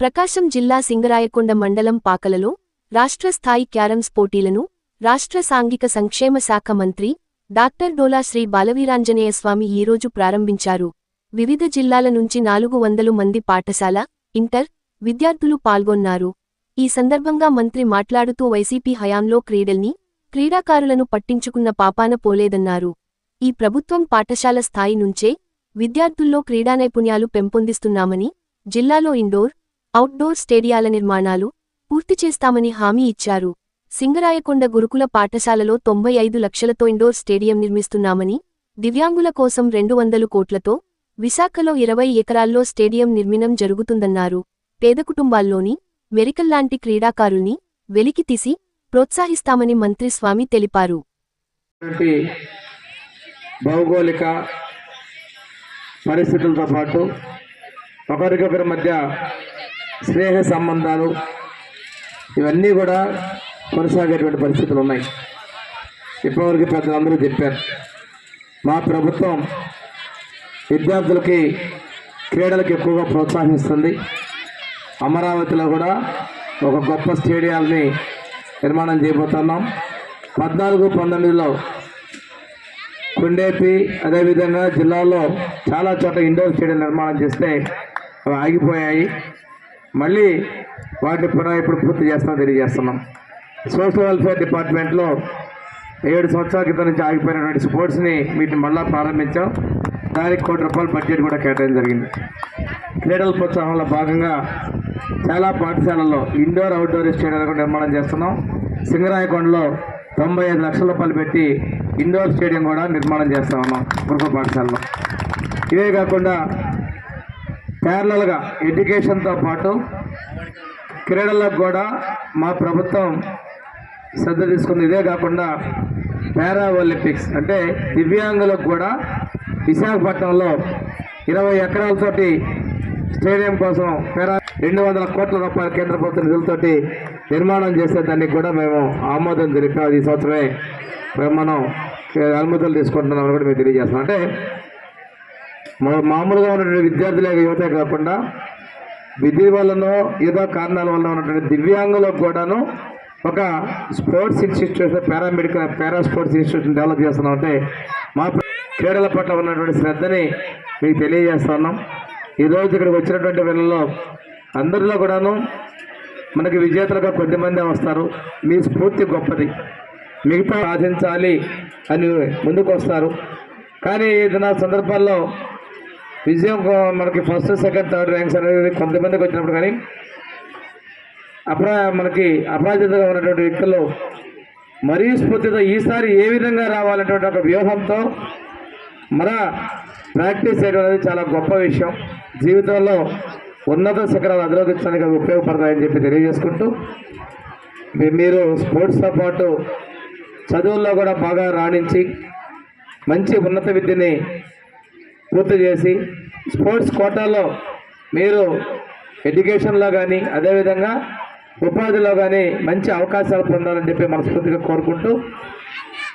ప్రకాశం జిల్లా సింగరాయకొండ మండలం పాకలలో రాష్ట్ర స్థాయి క్యారమ్స్ పోటీలను రాష్ట్ర సాంఘిక సంక్షేమ శాఖ మంత్రి డాక్టర్ డోలా శ్రీ బాలవీరాంజనేయ స్వామి ఈరోజు ప్రారంభించారు. వివిధ జిల్లాల నుంచి నాలుగు వందలు మంది పాఠశాల ఇంటర్ విద్యార్థులు పాల్గొన్నారు. ఈ సందర్భంగా మంత్రి మాట్లాడుతూ వైసీపీ హయాంలో క్రీడల్ని క్రీడాకారులను పట్టించుకున్న పాపాన పోలేదన్నారు. ఈ ప్రభుత్వం పాఠశాల స్థాయి నుంచే విద్యార్థుల్లో క్రీడా నైపుణ్యాలు పెంపొందిస్తున్నామని జిల్లాలో ఇండోర్ అవుట్డోర్ స్టేడియాల నిర్మాణాలు పూర్తి చేస్తామని హామీ ఇచ్చారు. సింగరాయకొండ గురుకుల పాఠశాలలో తొంభై ఐదు లక్షలతో ఇండోర్ స్టేడియం నిర్మిస్తున్నామని దివ్యాంగుల కోసం రెండు వందలు కోట్లతో విశాఖలో ఇరవై ఎకరాల్లో స్టేడియం నిర్మినం జరుగుతుందన్నారు. పేద కుటుంబాల్లోని మెరికల్లాంటి క్రీడాకారుల్ని వెలికితీసి ప్రోత్సహిస్తామని మంత్రి స్వామి తెలిపారు. భౌగోళిక పరిస్థితులతో పాటు ఒకరికొకరి మధ్య స్నేహ సంబంధాలు ఇవన్నీ కూడా కొనసాగేటువంటి పరిస్థితులు ఉన్నాయి. ఇప్పటివరకు పెద్దలందరూ చెప్పారు. మా ప్రభుత్వం విద్యార్థులకి క్రీడలకు ఎక్కువగా ప్రోత్సహిస్తుంది. అమరావతిలో కూడా ఒక గొప్ప స్టేడియాల్ని నిర్మాణం చేయబోతున్నాం. పద్నాలుగు పంతొమ్మిదిలో కుండేపి అదేవిధంగా జిల్లాలో చాలా చోట్ల ఇండోర్ స్టేడియం నిర్మాణం చేస్తే అవి ఆగిపోయాయి. మళ్ళీ వాటిని పునః ఇప్పుడు పూర్తి చేస్తామని తెలియజేస్తున్నాం. సోషల్ వెల్ఫేర్ డిపార్ట్మెంట్లో ఏడు సంవత్సరాల క్రితం నుంచి ఆగిపోయినటువంటి స్పోర్ట్స్ని వీటిని మళ్ళా ప్రారంభించాం. దానికి కోటి రూపాయల బడ్జెట్ కూడా కేటాయించడం జరిగింది. క్రీడల ప్రోత్సాహంలో భాగంగా చాలా పాఠశాలల్లో ఇండోర్ అవుట్డోర్ స్టేడియాలు కూడా నిర్మాణం చేస్తున్నాం. సింగరాయకొండలో తొంభై ఐదు లక్షల రూపాయలు పెట్టి ఇండోర్ స్టేడియం కూడా నిర్మాణం చేస్తా ఉన్నాం గురుకుల పాఠశాలలో. ఇవే కాకుండా ప్యారలల్గా ఎడ్యుకేషన్తో పాటు క్రీడలకు కూడా మా ప్రభుత్వం శ్రద్ధ తీసుకుంది. ఇదే కాకుండా పారా ఒలింపిక్స్ అంటే దివ్యాంగులకు కూడా విశాఖపట్నంలో ఇరవై ఎకరాలతోటి స్టేడియం కోసం పేరా రెండు వందల కోట్ల రూపాయల కేంద్ర ప్రభుత్వ నిధులతోటి నిర్మాణం చేసే దానికి కూడా మేము ఆమోదం తెలిపాము ఈ సంవత్సరమే మనం అనుమతులు తీసుకుంటున్నామని కూడా మేము తెలియజేస్తున్నాం. అంటే మామూలుగా ఉన్నటువంటి విద్యార్థులే యువతే కాకుండా విధి వల్లనో ఏదో కారణాల వల్ల ఉన్నటువంటి దివ్యాంగులకు కూడాను ఒక sports institution paramedical para sports institution develop చేస్తున్నాం. అంటే మా క్రీడల పట్ల ఉన్నటువంటి శ్రద్ధని మీకు తెలియజేస్తున్నాం ఈరోజు ఇక్కడికి వచ్చినటువంటి వీళ్ళలో అందరిలో కూడాను మనకి విజేతలుగా కొద్దిమందే వస్తారు. మీ స్ఫూర్తి గొప్పది. మిగతా సాధించాలి అని ముందుకు వస్తారు కానీ ఏదైనా సందర్భాల్లో విజయం మనకి ఫస్ట్ సెకండ్ థర్డ్ ర్యాంక్స్ అనేది కొంతమందికి వచ్చినప్పుడు కానీ అప్రా మనకి అపరాజితంగా ఉన్నటువంటి వ్యక్తులు మరీ స్ఫూర్తితో ఈసారి ఏ విధంగా రావాలనేటువంటి ఒక వ్యూహంతో మన ప్రాక్టీస్ చేయడం అనేది చాలా గొప్ప విషయం. జీవితంలో ఉన్నత శిఖరాలు అధిరోగించడానికి అవి ఉపయోగపడతాయని చెప్పి తెలియజేసుకుంటూ మీరు స్పోర్ట్స్తో పాటు చదువుల్లో కూడా బాగా రాణించి మంచి ఉన్నత విద్యని పూర్తి చేసి స్పోర్ట్స్ కోటాలో మీరు ఎడ్యుకేషన్లో కానీ అదేవిధంగా ఉపాధిలో కానీ మంచి అవకాశాలు పొందాలని చెప్పి మనస్ఫూర్తిగా కోరుకుంటూ